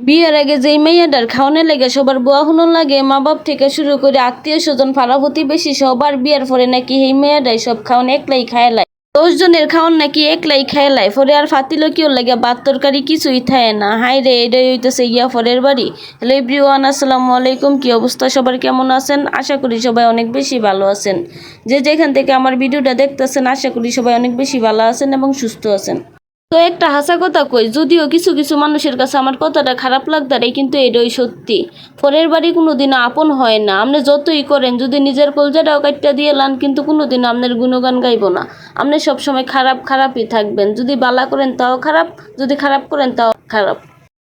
বিয়ের আগে যেই মেয়েটার খাওয়ানোর লাগে সবার বোয়া হুনন লাগে, মা বাপ থেকে শুরু করে আত্মীয় স্বজন, পাড়া প্রতিবেশী সবার বিয়ের পরে নাকি এই মেয়েটাই সব খাওয়ান একলাই খায় লাই। দশ জনের খাওয়ান নাকি একলাই খায় লাই, পরে আর ফাতিল কেউ লাগে বাদ তরকারি কিছুই থাকে না। হাই রে, এটাই হইতেছে গিয়া ফরের বাড়ি। হ্যালো এভরিওয়ান, আসসালামু আলাইকুম, কি অবস্থা? সবার কেমন আছেন? আশা করি সবাই অনেক বেশি ভালো আছেন। যে যেখান থেকে আমার ভিডিওটা দেখতেছেন, আশা করি সবাই অনেক বেশি ভালো আছেন এবং সুস্থ আছেন। তো একটা হাসা কথা কই, যদিও কিছু কিছু মানুষের কাছে আমার কথাটা খারাপ লাগতারে কিন্তু এটাই সত্যি। পরের বাড়ি কোনোদিনও আপন হয় না। আপনি যতই করেন, যদি নিজের কলজাটাও কাটটা দিয়ে লান, কিন্তু কোনোদিন আপনার গুণগান গাইব না। আপনি সবসময় খারাপ, খারাপই থাকবেন। যদি বালা করেন, তাও খারাপ। যদি খারাপ করেন, তাও খারাপ।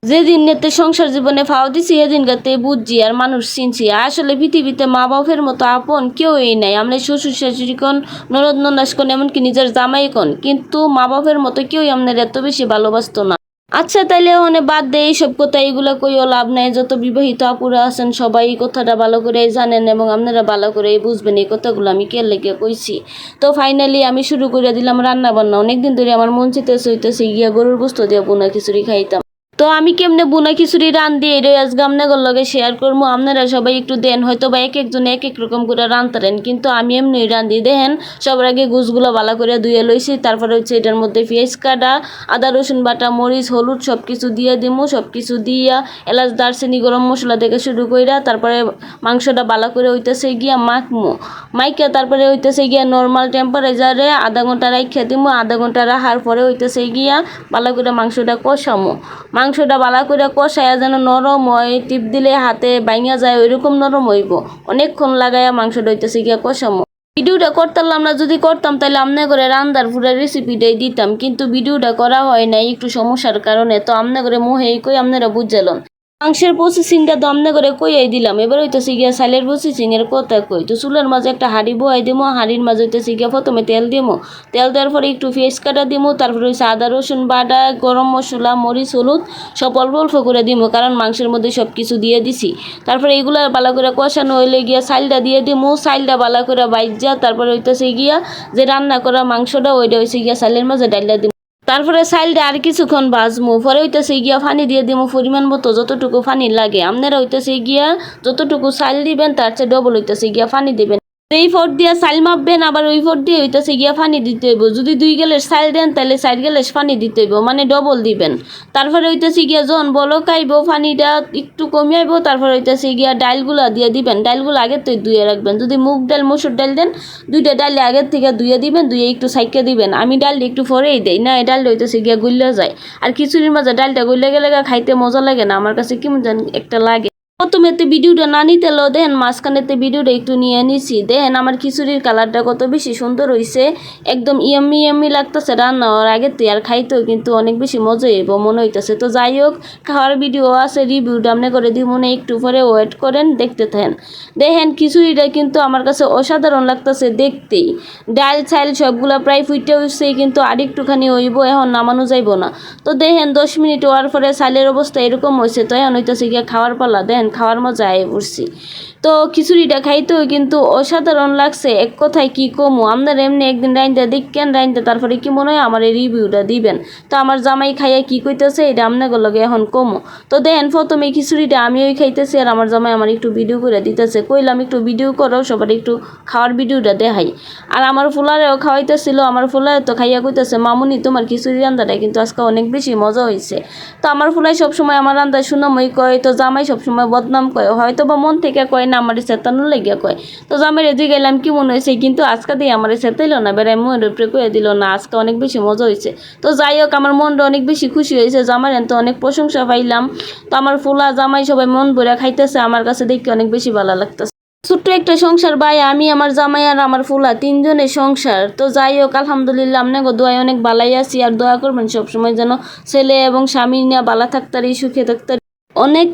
যেদিন নেতে সংসার জীবনে ফাও দিছি সেদিন গাতে বুঝছি আর মানুষ চিনছি। আসলে পৃথিবীতে মা বাপের মতো আপন কেউই নাই। আমরা শ্বশুর শাশুড়ি কন, ননদ নন্দাস কন, এমনকি নিজের জামাই কন। কিন্তু মা বাপের মতো কেউই আপনার এত বেশি ভালোবাসতো না। আচ্ছা তাইলে মানে বাদ দে, এইসব কথা এইগুলো কইও লাভ নাই। যত বিবাহিত আপুরা আছেন, সবাই কথাটা ভালো করে জানেন এবং আপনারা ভালো করে বুঝবেন এই কথাগুলো আমি কে লেগে কইছি। তো ফাইনালি আমি শুরু করে দিলাম রান্না বান্না অনেকদিন ধরে আমার মন চিতেছে হইতেছে গিয়া গরুর গোস্ত দিয়ে বোনা খিচুড়ি খাইতাম। তো আমি কেমনে বুনা খিচুড়ি রান দিয়ে এটাই আজকে লগে শেয়ার করব। আপনারা সবাই একটু দেন হয়তো বা এক একজন এক এক রকম করে রানতারেন কিন্তু আমি এমনি রান্ধি দেখেন, সবার আগে গুছগুলো ভালো করে ধুয়ে লইছি, তারপরে হচ্ছে এটার মধ্যে পেঁয়াজ কাটা, আদা, রসুন বাটা, মরিচ, হলুদ সব কিছু দিয়ে দিমু সব কিছু দিয়া এলাচ, দারচিনি, গরম মশলা থেকে শুরু কইরা তারপরে মাংসটা ভালো করে হইতেছে গিয়া মাখমু। মাইকা তারপরে হইতেছে গিয়া নর্মাল টেম্পারেচারে আধা ঘণ্টা রাইখা দিমু, আধা ঘণ্টা রাখার পরে হইতেছে গিয়া ভালো করে মাংসটা কষামু। মাংসটা ভালো করে কষায়া যেন নরম হয়, টিপ দিলে হাতে বাইঙা যায়, ওইরকম নরম হইব। অনেকক্ষণ লাগাইয়া মাংসটা হইতেছে গিয়া কষামো। ভিডিওটা করতাম না, যদি করতাম তাহলে আমনে করে রান্দার পুরো রেসিপিটাই দিতাম, কিন্তু ভিডিওটা করা হয় নাই, একটু সমস্যার কারণে। তো আমনে করে মোহে কই আপনারা বুঝালেন। মাংসের প্রসেসিংটা তো আমনে করে কইয়াই দিলাম। এবার হইতেছে গিয়া সাইলের প্রসেসিং এর কথা কই। তো চুলের মাঝে একটা হাঁড়ি বহাই দিমো। হাঁড়ির মাঝে হইতেছে গিয়া প্রথমে তেল দিমো। তেল দেওয়ার পরে একটু পেঁয়াজ কাটা দিমো। তারপরে হচ্ছে আদা, রসুন বাটা, গরম মশলা, মরিচ, হলুদ সব অল্প অল্প করে দিমো। কারণ মাংসের মধ্যে সব কিছু দিয়ে দিছি। তারপরে এগুলো ভালো করে কষানো হইলে গিয়া সাইলটা দিয়ে দিমো। সাইলটা ভালো করে বাইজা তারপরে হইতেছে গিয়া যে রান্না করা মাংসটা, ওইটা হইছে গিয়া সাইলের মাঝে ডাইলা দিমো। তারপরে সাইডে আর কিছুক্ষণ বাজমু। পরে হইতেছে গিয়া ফানি দিয়ে দিব পরিমাণ মতো, যতটুকু পানি লাগে। আপনারা হইতেছে গিয়া যতটুকু সাইল দিবেন, তার চেয়ে ডবল হইতেছে গিয়া পানি দিবেন। এই ফোট দিয়া সাইল মাপবেন, আবার ওই ফোট দিয়ে হইতেছে গিয়া পানি দিতে হইব। যদি দুই গেলের সাইল দেন তাহলে চার গেলের ফানি দিতে হইব মানে ডবল দিবেন। তারপরে হইতেছে গিয়া জন বলক আইব পানিটা একটু কমে আইব, তারপরে হইতেছে গিয়া ডাইলগুলা দিয়ে দিবেন। ডাইলগুলো আগের থেকে ধুয়ে রাখবেন। যদি মুগ ডাল মসুর ডাল দেন, দুইটা ডালে আগের থেকে ধুয়ে দিবেন ধুয়ে একটু সাইকে দিবেন। আমি ডালটা একটু পরেই দেই, না, এই ডালটা হইতেছে গিয়া গুল্লা যায়। আর খিচুড়ির মাঝে ডালটা গুল্লে গেলে খাইতে মজা লাগে না। আমার কাছে কেমন জানি একটা লাগে। প্রথমেতে ভিডিওটা না নিতে লো দেখেন মাঝখানেতে ভিডিওটা একটু নিয়ে নিছি। দেখেন আমার খিচুড়ির কালারটা কত বেশি সুন্দর হয়েছে একদম ইয়াম্মি ইয়াম্মি লাগতেছে রান্না হওয়ার আগে তো, আর খাইতেও কিন্তু অনেক বেশি মজা হইব, মনে হইতেছে। তো যাই হোক, খাওয়ার ভিডিও আছে, রিভিউটা আপনি করে দিব, মনে একটু পরে ওয়েট করেন, দেখতে থাকেন। দেখেন, খিচুড়িটা কিন্তু আমার কাছে অসাধারণ লাগতেছে দেখতেই। ডাল চাইল সবগুলা প্রায় ফুটে উঠছে কিন্তু আর একটুখানি হইব, এখন নামানো যাইব না। তো দেখেন, দশ মিনিট হওয়ার পরে চাইলের অবস্থা এরকম হয়েছে তো এখন হইতেছে গিয়ে খাওয়ার পালা। দেন খাওয়ার মজা আয় পড়ছি তো খিচুড়িটা খাইতেও কিন্তু অসাধারণ লাগছে। এক কথায় কি কমু? আপনার এমনি একদিন রাইনতে দেখেন রাইনতে তারপরে কি মনে হয় আমার এই রিভিউটা দিবেন? তো আমার জামাই খাইয়া কি কইতেছে, এটা আপনাদের লগে এখন কমু। তো দেখেন প্রথমে খিচুড়িটা আমি ওই খাইতেছি আর আমার জামাই আমার একটু ভিডিও করে দিতেছে। কইলাম, একটু ভিডিও করো, সবার একটু খাওয়ার ভিডিওটা দেখাই। আর আমার ফুলারেও খাওয়াইতেছিল, আমার ফুলারে তো খাইয়া কইতেছে, মামুনি, তোমার খিচুড়ি রান্দাটা কিন্তু আজকে অনেক বেশি মজা হয়েছে তো আমার ফুলাই সবসময় আমার রান্দায় মই কয়, তো জামাই সবসময় বদনাম কয়, হয়তো বা মন থেকে কয় না, আমার চেতানো লেগে কয়। তো জামাই রেজি গেলাম কি মনে হয়েছে কিন্তু আজকে দিয়ে আমার চেতাইল না, বেড়াই মনের উপরে কয়ে দিল না, আজকে অনেক বেশি মজা হয়েছে তো যাই হোক, আমার মনটা অনেক বেশি খুশি হয়েছে জামাই তো অনেক প্রশংসা পাইলাম। তো আমার ফুলা জামাই সবাই মন ভরে খাইতেছে, আমার কাছে দেখতে অনেক বেশি ভালো লাগতেছে। ছোট্ট একটা সংসার ভাই, আমি, আমার জামাই আর আমার ফুলা তিনজনের সংসার। তো যাই হোক, আলহামদুলিল্লাহ, আপনাকে দোয়ায় অনেক বালাই আছি, আর দোয়া করবেন সবসময় যেন ছেলে এবং স্বামী নিয়ে বালা থাকতারি, সুখে থাকতারি। অনেক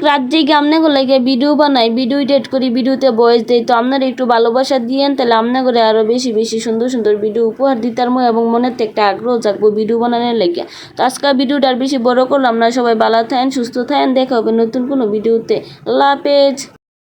আপনাকে লাগে ভিডিও বানাই ভিডিও এডিট করি ভিডিওতে বয়স দেই। তো আপনারা একটু ভালোবাসা দিয়েন, তাহলে করে আরও বেশি বেশি সুন্দর সুন্দর ভিডিও উপহার দিতার ময় এবং মনের থেকে একটা আগ্রহ জাগবো ভিডিও বানানোর লেগে। তো আজকে ভিডিওটা আর বেশি বড় করলাম না। সবাই ভালো থাকেন, সুস্থ থাকেন। দেখা হবে নতুন কোনো ভিডিওতে আল্লাহ হাফেজ।